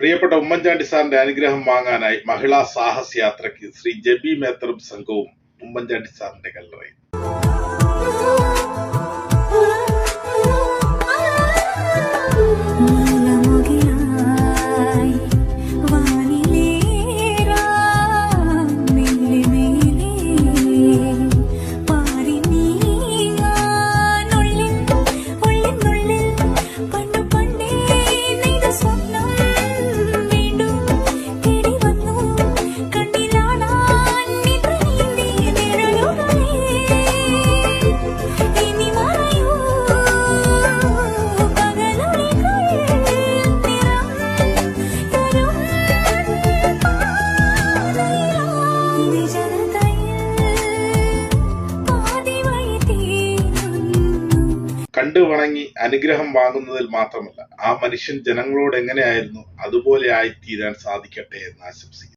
പ്രിയപ്പെട്ട ഉമ്മൻചാണ്ടി സാറിന്റെ അനുഗ്രഹം വാങ്ങാനായി മഹിളാ സാഹസ് യാത്രയ്ക്ക് ശ്രീ ജബി മേത്തറും സംഘവും ഉമ്മൻചാണ്ടി സാറിന്റെ കല്ലറയിൽ കണ്ടു വണങ്ങി അനുഗ്രഹം വാങ്ങുന്നതിൽ മാത്രമല്ല ആ മനുഷ്യൻ ജനങ്ങളോട് എങ്ങനെയായിരുന്നു അതുപോലെ ആയി തീരാൻ സാധിക്കട്ടെ എന്ന് ആശംസിക്കുന്നു.